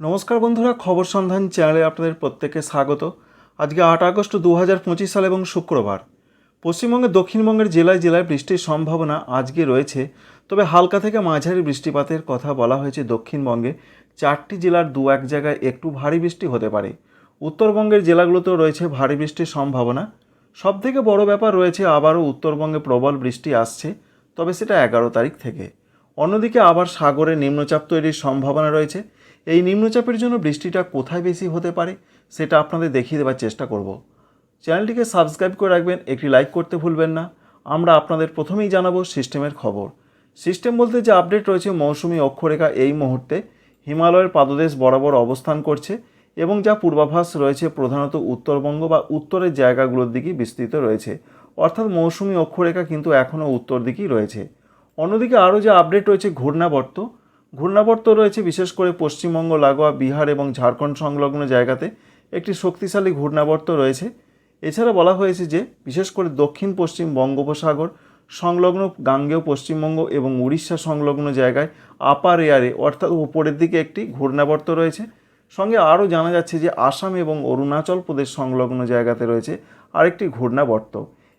নমস্কার বন্ধুরা, খবর সন্ধান চ্যানেলে আপনাদের প্রত্যেককে স্বাগত। আজকে আট আগস্ট দু হাজার পঁচিশ সাল এবং শুক্রবার। পশ্চিমবঙ্গের দক্ষিণবঙ্গের জেলায় জেলায় বৃষ্টির সম্ভাবনা আজকে রয়েছে, তবে হালকা থেকে মাঝারি বৃষ্টিপাতের কথা বলা হয়েছে দক্ষিণবঙ্গে। চারটি জেলার দু এক জায়গায় একটু ভারী বৃষ্টি হতে পারে। উত্তরবঙ্গের জেলাগুলোতেও রয়েছে ভারী বৃষ্টির সম্ভাবনা। সবথেকে বড় ব্যাপার রয়েছে, আবারও উত্তরবঙ্গে প্রবল বৃষ্টি আসছে, তবে সেটা এগারো তারিখ থেকে। অন্যদিকে আবার সাগরে নিম্নচাপ তৈরির সম্ভাবনা রয়েছে। এই নিম্নচাপের জন্য বৃষ্টিটা কোথায় বেশি হতে পারে সেটা আপনাদের দেখিয়ে দেওয়ার চেষ্টা করব। চ্যানেলটিকে সাবস্ক্রাইব করে রাখবেন, একটি লাইক করতে ভুলবেন না। আমরা আপনাদের প্রথমেই জানাব সিস্টেমের খবর। সিস্টেম বলতে যে আপডেট রয়েছে, মৌসুমি অক্ষরেখা এই মুহূর্তে হিমালয়ের পাদদেশ বরাবর অবস্থান করছে এবং যা পূর্বাভাস রয়েছে প্রধানত উত্তরবঙ্গ বা উত্তরের জায়গাগুলোর দিকেই বিস্তৃত রয়েছে। অর্থাৎ মৌসুমি অক্ষরেখা কিন্তু এখনও উত্তর দিকেই রয়েছে। অন্যদিকে আরও যে আপডেট রয়েছে, ঘূর্ণাবর্ত ঘূর্ণাবর্ত রয়েছে বিশেষ করে পশ্চিমবঙ্গ, লাগোয়া, বিহার এবং ঝাড়খণ্ড সংলগ্ন জায়গাতে। একটি শক্তিশালী ঘূর্ণাবর্ত রয়েছে। এছাড়া বলা হয়েছে যে, বিশেষ করে দক্ষিণ পশ্চিম বঙ্গোপসাগর সংলগ্ন গাঙ্গেয় পশ্চিমবঙ্গ এবং উড়িষ্যা সংলগ্ন জায়গায় আপার এয়ারে, অর্থাৎ উপরের দিকে একটি ঘূর্ণাবর্ত রয়েছে। সঙ্গে আরও জানা যাচ্ছে যে, আসাম এবং অরুণাচল প্রদেশ সংলগ্ন জায়গাতে রয়েছে আরেকটি ঘূর্ণাবর্ত।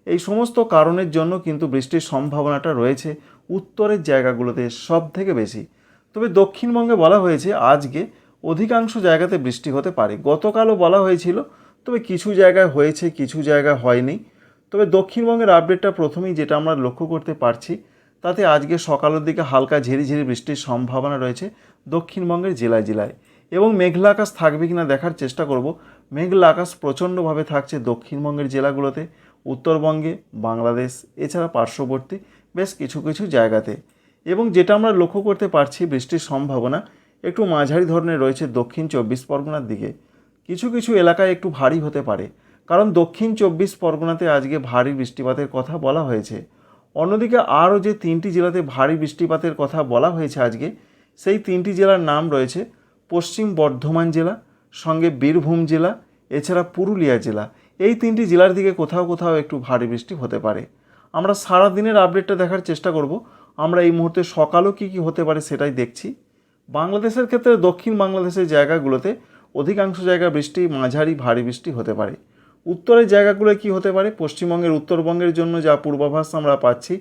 এই সমস্ত কারণের জন্য কিন্তু বৃষ্টির সম্ভাবনাটা রয়েছে উত্তরের জায়গাগুলোতে সব থেকে বেশি। তবে দক্ষিণবঙ্গে বলা হয়েছে আজকে অধিকাংশ জায়গাতে বৃষ্টি হতে পারে। গতকালও বলা হয়েছিল, তবে কিছু জায়গায় হয়েছে, কিছু জায়গায় হয়নি। তবে দক্ষিণবঙ্গের আপডেটটা প্রথমেই যেটা আমরা লক্ষ্য করতে পারছি, তাতে আজকে সকালের দিকে হালকা ঝিরিঝিরি বৃষ্টির সম্ভাবনা রয়েছে দক্ষিণবঙ্গের জেলায় জেলায়। এবং মেঘলা আকাশ থাকবে কিনা দেখার চেষ্টা করব। মেঘলা আকাশ প্রচণ্ডভাবে থাকছে দক্ষিণবঙ্গের জেলাগুলোতে, উত্তরবঙ্গে, বাংলাদেশ, এছাড়া পার্শ্ববর্তী বেশ কিছু কিছু জায়গাতে। এবং যেটা আমরা লক্ষ্য করতে পারছি বৃষ্টির সম্ভাবনা একটু মাঝারি ধরনের রয়েছে দক্ষিণ চব্বিশ পরগনার দিকে। কিছু কিছু এলাকায় একটু ভারী হতে পারে, কারণ দক্ষিণ চব্বিশ পরগনাতে আজকে ভারী বৃষ্টিপাতের কথা বলা হয়েছে। অন্যদিকে আরও যে তিনটি জেলাতে ভারী বৃষ্টিপাতের কথা বলা হয়েছে আজকে, সেই তিনটি জেলার নাম রয়েছে পশ্চিম বর্ধমান জেলা, সঙ্গে বীরভূম জেলা, এছাড়া পুরুলিয়া জেলা। এই তিনটি জেলার দিকে কোথাও কোথাও একটু ভারী বৃষ্টি হতে পারে। আমরা সারা দিনের আপডেটটা দেখার চেষ্টা করব। আমরা এই মুহূর্তে সকালও কী কী হতে পারে সেটাই দেখছি। বাংলাদেশের ক্ষেত্রে দক্ষিণ বাংলাদেশের জায়গাগুলোতে অধিকাংশ জায়গা বৃষ্টি, মাঝারি ভারী বৃষ্টি হতে পারে। উত্তরের জায়গাগুলো কি হতে পারে? পশ্চিমবঙ্গের, উত্তরবঙ্গের জন্য যা পূর্বাভাস আমরা পাচ্ছি,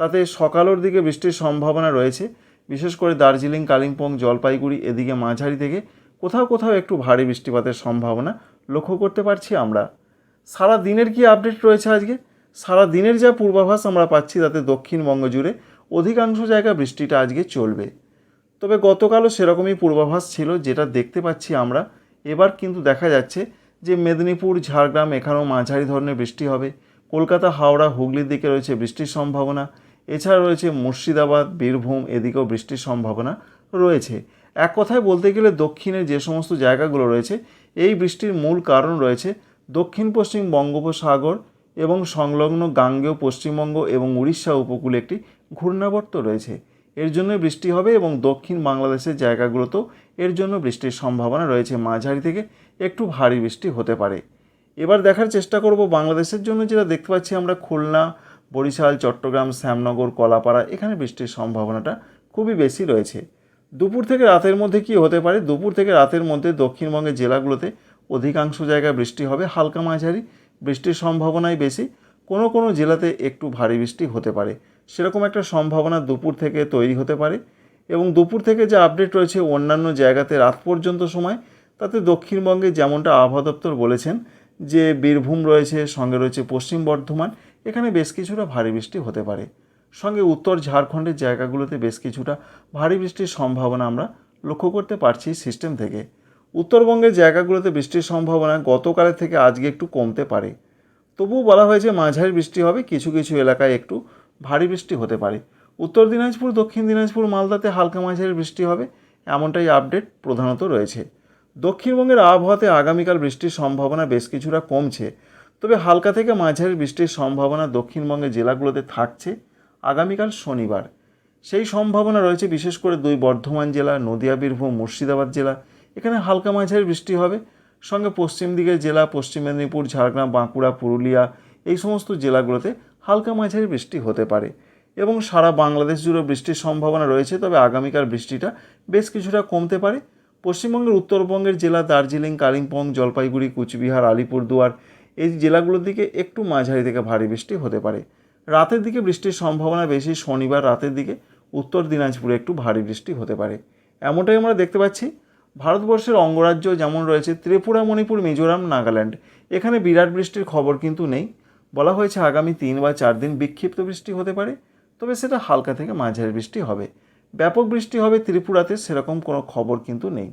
তাতে সকালের দিকে বৃষ্টির সম্ভাবনা রয়েছে। বিশেষ করে দার্জিলিং, কালিম্পং, জলপাইগুড়ি, এদিকে মাঝারি থেকে কোথাও কোথাও একটু ভারী বৃষ্টিপাতের সম্ভাবনা লক্ষ্য করতে পারছি আমরা। সারা দিনের কি আপডেট রয়েছে আজকে? সারা দিনের যা পূর্বাভাস আমরা পাচ্ছি, তাতে দক্ষিণবঙ্গ জুড়ে অধিকাংশ জায়গা বৃষ্টিটা আজকে চলবে। তবে গতকালও সেরকমই পূর্বাভাস ছিল, যেটা দেখতে পাচ্ছি আমরা। এবার কিন্তু দেখা যাচ্ছে যে মেদিনীপুর, ঝাড়গ্রাম এখানেও মাঝারি ধরনের বৃষ্টি হবে। কলকাতা, হাওড়া, হুগলির দিকে রয়েছে বৃষ্টির সম্ভাবনা। এছাড়া রয়েছে মুর্শিদাবাদ, বীরভূম, এদিকেও বৃষ্টির সম্ভাবনা রয়েছে। এক কথায় বলতে গেলে দক্ষিণের যে সমস্ত জায়গাগুলো রয়েছে, এই বৃষ্টির মূল কারণ রয়েছে দক্ষিণ পশ্চিম বঙ্গোপসাগর এবং সংলগ্ন গাঙ্গেয় পশ্চিমবঙ্গ এবং উড়িষ্যা উপকূলে একটি ঘূর্ণাবর্ত রয়েছে। এর জন্য বৃষ্টি হবে এবং দক্ষিণ বাংলাদেশের জায়গাগুলোতেও এর জন্য বৃষ্টির সম্ভাবনা রয়েছে। মাঝারি থেকে একটু ভারী বৃষ্টি হতে পারে। এবার দেখার চেষ্টা করব বাংলাদেশের জন্য, যেটা দেখতে পাচ্ছি আমরা খুলনা, বরিশাল, চট্টগ্রাম, শ্যামনগর, কলাপাড়া, এখানে বৃষ্টির সম্ভাবনাটা খুবই বেশি রয়েছে। দুপুর থেকে রাতের মধ্যে কি হতে পারে? দুপুর থেকে রাতের মধ্যে দক্ষিণবঙ্গের জেলাগুলোতে অধিকাংশ জায়গায় বৃষ্টি হবে, হালকা মাঝারি। বৃষ্টির সম্ভাবনাই বেশি। কোনো কোনো জেলাতে একটু ভারী বৃষ্টি হতে পারে। সেরকম একটা সম্ভাবনা দুপুর থেকে তৈরি হতে পারে এবং দুপুর থেকে যে আপডেট রয়েছে অন্যান্য জায়গাতে রাত পর্যন্ত সময়, তাতে দক্ষিণবঙ্গে যেমনটা আবহাওয়া দপ্তর বলেছেন যে বীরভূম রয়েছে, সঙ্গে রয়েছে পশ্চিম বর্ধমান, এখানে বেশ কিছুটা ভারী বৃষ্টি হতে পারে। সঙ্গে উত্তর ঝাড়খণ্ডের জায়গাগুলোতে বেশ কিছুটা ভারী বৃষ্টির সম্ভাবনা আমরা লক্ষ্য করতে পারছি সিস্টেম থেকে। উত্তরবঙ্গের জায়গাগুলোতে বৃষ্টির সম্ভাবনা গতকালের থেকে আজকে একটু কমতে পারে। তবুও বলা হয়েছে মাঝারি বৃষ্টি হবে, কিছু কিছু এলাকায় একটু ভারী বৃষ্টি হতে পারে। উত্তর দিনাজপুর, দক্ষিণ দিনাজপুর, মালদাতে হালকা মাঝারি বৃষ্টি হবে, এমনটাই আপডেট প্রধানত রয়েছে। দক্ষিণবঙ্গের আবহাওয়াতে আগামীকাল বৃষ্টির সম্ভাবনা বেশ কিছুটা কমছে, তবে হালকা থেকে মাঝারি বৃষ্টির সম্ভাবনা দক্ষিণবঙ্গের জেলাগুলোতে থাকছে আগামীকাল শনিবার। সেই সম্ভাবনা রয়েছে বিশেষ করে দুই বর্ধমান জেলা, নদিয়া, বীরভূম, মুর্শিদাবাদ জেলা। এখানে হালকা মাঝারি বৃষ্টি হবে। সঙ্গে পশ্চিম দিকের জেলা, পশ্চিম মেদিনীপুর, ঝাড়গ্রাম, বাঁকুড়া, পুরুলিয়া, এই সমস্ত জেলাগুলোতে হালকা মাঝারি বৃষ্টি হতে পারে এবং সারা বাংলাদেশ জুড়ে বৃষ্টির সম্ভাবনা রয়েছে, তবে আগামীকাল বৃষ্টিটা বেশ কিছুটা কমতে পারে। পশ্চিমবঙ্গের উত্তরবঙ্গের জেলা দার্জিলিং, কালিম্পং, জলপাইগুড়ি, কুচবিহার, আলিপুরদুয়ার এই জেলাগুলোর দিকে একটু মাঝারি থেকে ভারী বৃষ্টি হতে পারে। রাতের দিকে বৃষ্টির সম্ভাবনা বেশি, শনিবার রাতের দিকে উত্তর দিনাজপুরে একটু ভারী বৃষ্টি হতে পারে। এমনটাই আমরা দেখতে পাচ্ছি। ভারতবর্ষের অঙ্গরাজ্য যেমন রয়েছে, ত্রিপুরা, মণিপুর, মিজোরাম, নাগাল্যান্ড, এখানে বিরাট বৃষ্টির খবর কিন্তু নেই। বলা হয়েছে আগামী তিন বা চার দিন বিক্ষিপ্ত বৃষ্টি হতে পারে, তবে সেটা হালকা থেকে মাঝারি বৃষ্টি হবে। ব্যাপক বৃষ্টি হবে ত্রিপুরাতে, সেরকম কোনো খবর কিন্তু নেই।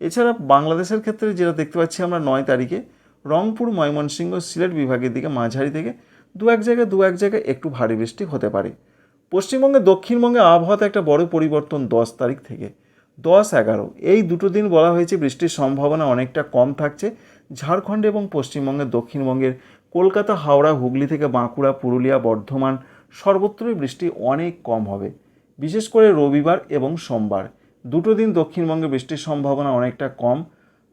এছাড়া বাংলাদেশের ক্ষেত্রে যেটা দেখতে পাচ্ছি আমরা নয় তারিখে, রংপুর, ময়মনসিংহ, সিলেট বিভাগের দিকে মাঝারি থেকে দু এক জায়গায় দু এক জায়গায় একটু ভারী বৃষ্টি হতে পারে। পশ্চিমবঙ্গে দক্ষিণবঙ্গে আবহাওয়াতে একটা বড় পরিবর্তন দশ তারিখ থেকে, দশ এগারো। এই দুটো দিন বলা হয়েছে বৃষ্টির সম্ভাবনা অনেকটা কম থাকছে ঝাড়খণ্ড এবং পশ্চিমবঙ্গের দক্ষিণবঙ্গের কলকাতা, হাওড়া, হুগলি থেকে বাঁকুড়া, পুরুলিয়া, বর্ধমান সর্বত্রই বৃষ্টি অনেক কম হবে। বিশেষ করে রবিবার এবং সোমবার। দুটো দিন দক্ষিণবঙ্গে বৃষ্টির সম্ভাবনা অনেকটা কম।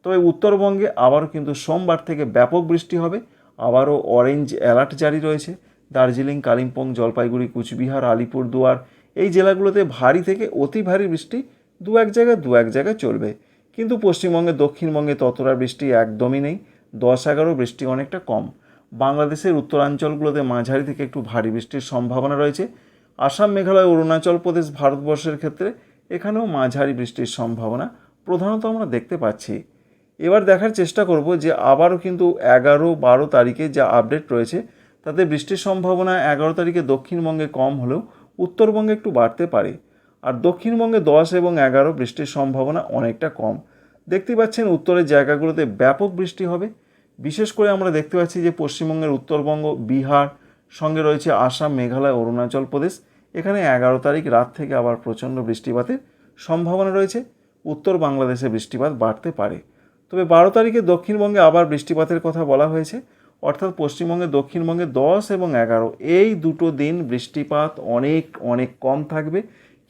তবে উত্তরবঙ্গে আবারও কিন্তু সোমবার থেকে ব্যাপক বৃষ্টি হবে। আবারও অরেঞ্জ অ্যালার্ট জারি রয়েছে। দার্জিলিং, কালিম্পং, জলপাইগুড়ি, কুচবিহার, আলিপুরদুয়ার এই জেলাগুলোতে ভারী থেকে অতি ভারী বৃষ্টি দু এক জায়গায় দু এক জায়গায় চলবে। কিন্তু পশ্চিমবঙ্গে, দক্ষিণবঙ্গে ততটা বৃষ্টি একদমই নেই। দশ এগারো বৃষ্টি অনেকটা কম। বাংলাদেশের উত্তরাঞ্চলগুলোতে মাঝারি থেকে একটু ভারী বৃষ্টির সম্ভাবনা রয়েছে। আসাম, মেঘালয়, অরুণাচল প্রদেশ, ভারতবর্ষের ক্ষেত্রে এখানেও মাঝারি বৃষ্টির সম্ভাবনা প্রধানত আমরা দেখতে পাচ্ছি। এবার দেখার চেষ্টা করব যে আবারও কিন্তু এগারো বারো তারিখে যা আপডেট রয়েছে, তাতে বৃষ্টির সম্ভাবনা এগারো তারিখে দক্ষিণবঙ্গে কম হলেও উত্তরবঙ্গে একটু বাড়তে পারে। আর দক্ষিণবঙ্গে দশ এবং এগারো বৃষ্টির সম্ভাবনা অনেকটা কম। দেখতে পাচ্ছেন উত্তরের জায়গাগুলোতে ব্যাপক বৃষ্টি হবে। বিশেষ করে আমরা দেখতে পাচ্ছি যে পশ্চিমবঙ্গের উত্তরবঙ্গ, বিহার, সঙ্গে রয়েছে আসাম, মেঘালয়, অরুণাচল প্রদেশ। এখানে এগারো তারিখ রাত থেকে আবার প্রচণ্ড বৃষ্টিপাতের সম্ভাবনা রয়েছে। উত্তর বাংলাদেশে বৃষ্টিপাত বাড়তে পারে। তবে বারো তারিখে দক্ষিণবঙ্গে আবার বৃষ্টিপাতের কথা বলা হয়েছে। অর্থাৎ পশ্চিমবঙ্গে দক্ষিণবঙ্গে দশ এবং এগারো, এই দুটো দিন বৃষ্টিপাত অনেক অনেক কম থাকবে।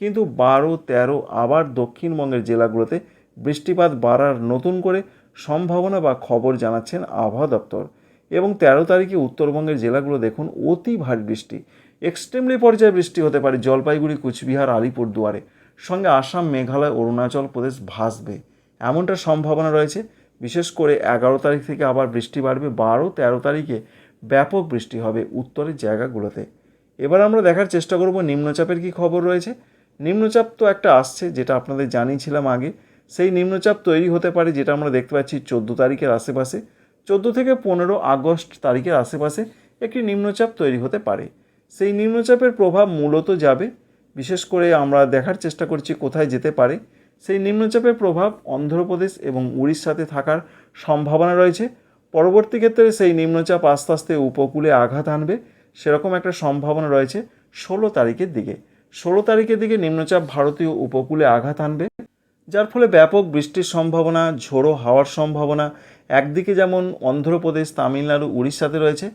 কিন্তু বারো, তেরো, আবার দক্ষিণবঙ্গের জেলাগুলোতে বৃষ্টিপাত বাড়ার নতুন করে সম্ভাবনা বা খবর জানাচ্ছেন আবহাওয়া দপ্তর। এবং তেরো তারিখে উত্তরবঙ্গের জেলাগুলো দেখুন অতি ভারী বৃষ্টি। এক্সট্রিমলি পর্যায়ে বৃষ্টি হতে পারে জলপাইগুড়ি, কুচবিহার আলিপুরদুয়ারে সঙ্গে আসাম, মেঘালয়, অরুণাচল প্রদেশ ভাসবে। এমনটা সম্ভাবনা রয়েছে। বিশেষ করে এগারো তারিখ থেকে আবার বৃষ্টি বাড়বে। বারো, তেরো তারিখে ব্যাপক বৃষ্টি হবে উত্তরের জায়গাগুলোতে। এবার আমরা দেখার চেষ্টা করব নিম্নচাপের কি খবর রয়েছে। নিম্নচাপ তো একটা আসছে, যেটা আপনাদের জানিয়েছিলাম আগে। সেই নিম্নচাপ তৈরি হতে পারে, যেটা আমরা দেখতে পাচ্ছি চোদ্দ তারিখের আশেপাশে। চোদ্দ থেকে পনেরো আগস্ট তারিখের আশেপাশে একটি নিম্নচাপ তৈরি হতে পারে। সেই নিম্নচাপের প্রভাব মূলত যাবে, বিশেষ করে আমরা দেখার চেষ্টা করছি কোথায় যেতে পারে। সেই নিম্নচাপের প্রভাব অন্ধ্রপ্রদেশ এবং উড়িষ্যাতে থাকার সম্ভাবনা রয়েছে। পরবর্তী ক্ষেত্রে সেই নিম্নচাপ আস্তে আস্তে উপকূলে আঘাত আনবে, সেরকম একটা সম্ভাবনা রয়েছে ষোলো তারিখের দিকে। ষোলো তারিখের দিকে নিম্নচাপ ভারতীয় উপকূলে আঘাত আনবে যার ফলে ব্যাপক বৃষ্টির সম্ভাবনা, ঝোড়ো হাওয়ার সম্ভাবনা, একদিকে যেমন অন্ধ্রপ্রদেশ, তামিলনাড়ু, উড়িষ্যাতে রয়েছে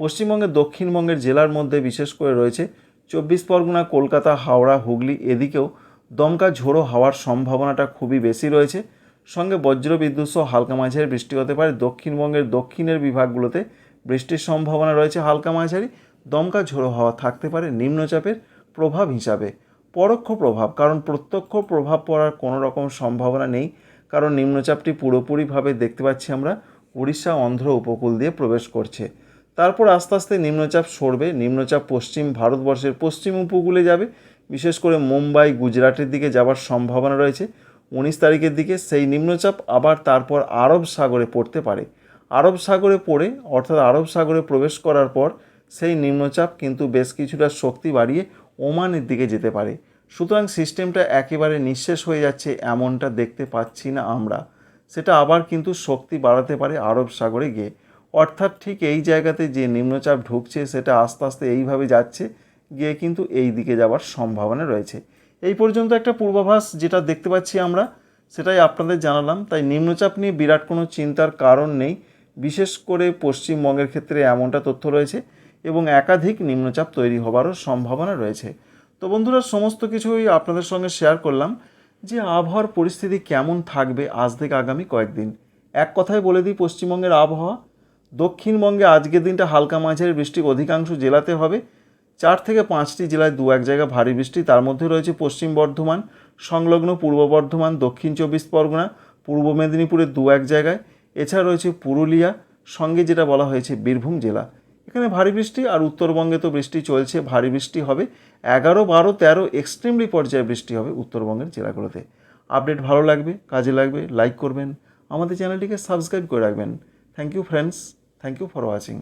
পশ্চিমবঙ্গের দক্ষিণবঙ্গের জেলার মধ্যে বিশেষ করে রয়েছে চব্বিশ পরগনা, কলকাতা, হাওড়া, হুগলি, এদিকেও দমকা ঝোড়ো হওয়ার সম্ভাবনাটা খুবই বেশি রয়েছে। সঙ্গে বজ্রবিদ্যুৎ সহ হালকা মাঝারি বৃষ্টি হতে পারে। দক্ষিণবঙ্গের দক্ষিণের বিভাগগুলোতে বৃষ্টির সম্ভাবনা রয়েছে হালকা মাঝারি। দমকা ঝোড়ো হাওয়া থাকতে পারে নিম্নচাপের প্রভাব হিসাবে, পরোক্ষ প্রভাব, কারণ প্রত্যক্ষ প্রভাব পড়ার কোনো রকম সম্ভাবনা নেই, কারণ নিম্নচাপটি পুরোপুরিভাবে দেখতে পাচ্ছি আমরা, উড়িষ্যা অন্ধ্র উপকূল দিয়ে প্রবেশ করছে। তারপর আস্তে আস্তে নিম্নচাপ সরবে, নিম্নচাপ পশ্চিম ভারতবর্ষের পশ্চিম উপকূলে যাবে, বিশেষ করে মুম্বাই, গুজরাটের দিকে যাওয়ার সম্ভাবনা রয়েছে। উনিশ তারিখের দিকে সেই নিম্নচাপ আবার তারপর আরব সাগরে পড়তে পারে। আরব সাগরে পড়ে, অর্থাৎ আরব সাগরে প্রবেশ করার পর সেই নিম্নচাপ কিন্তু বেশ কিছুটা শক্তি বাড়িয়ে ওমানের দিকে যেতে পারে। সুতরাং সিস্টেমটা একেবারে নিঃশেষ হয়ে যাচ্ছে, এমনটা দেখতে পাচ্ছি না আমরা। সেটা আবার কিন্তু শক্তি বাড়াতে পারে আরব সাগরে গিয়ে। অর্থাৎ ঠিক এই জায়গাতে যে নিম্নচাপ ঢুকছে, সেটা আস্তে আস্তে এইভাবে যাচ্ছে, গিয়ে কিন্তু এই দিকে যাওয়ার সম্ভাবনা রয়েছে। এই পর্যন্ত একটা পূর্বাভাস যেটা দেখতে পাচ্ছি আমরা, সেটাই আপনাদের জানালাম। তাই নিম্নচাপ নিয়ে বিরাট কোনো চিন্তার কারণ নেই। বিশেষ করে পশ্চিমবঙ্গের ক্ষেত্রে এমনটা তথ্য রয়েছে। এবং একাধিক নিম্নচাপ তৈরি হবারও সম্ভাবনা রয়েছে। তো বন্ধুরা, সমস্ত কিছুই আপনাদের সঙ্গে শেয়ার করলাম যে আবহাওয়ার পরিস্থিতি কেমন থাকবে আজ থেকে আগামী কয়েকদিন। এক কথায় বলে দিই, পশ্চিমবঙ্গের আবহাওয়া, দক্ষিণবঙ্গে আজকের দিনটা হালকা মাঝারি বৃষ্টি অধিকাংশ জেলাতে হবে। চার থেকে পাঁচটি জেলায় দু এক জায়গা ভারী বৃষ্টি, তার মধ্যে রয়েছে পশ্চিম বর্ধমান, সংলগ্ন পূর্ব বর্ধমান, দক্ষিণ চব্বিশ পরগনা, পূর্ব মেদিনীপুরের দু এক জায়গায়। এছাড়া রয়েছে পুরুলিয়া, সঙ্গে যেটা বলা হয়েছে বীরভূম জেলা। এখানে ভারী বৃষ্টি আর উত্তরবঙ্গে তো বৃষ্টি চলছে, ভারী বৃষ্টি হবে। এগারো, বারো, তেরো এক্সট্রিমলি পর্যায়ে বৃষ্টি হবে উত্তরবঙ্গের জেলাগুলোতে। আপডেট ভালো লাগবে, কাজে লাগবে লাইক করবেন। আমাদের চ্যানেলটিকে সাবস্ক্রাইব করে রাখবেন। Thank you friends thank you for watching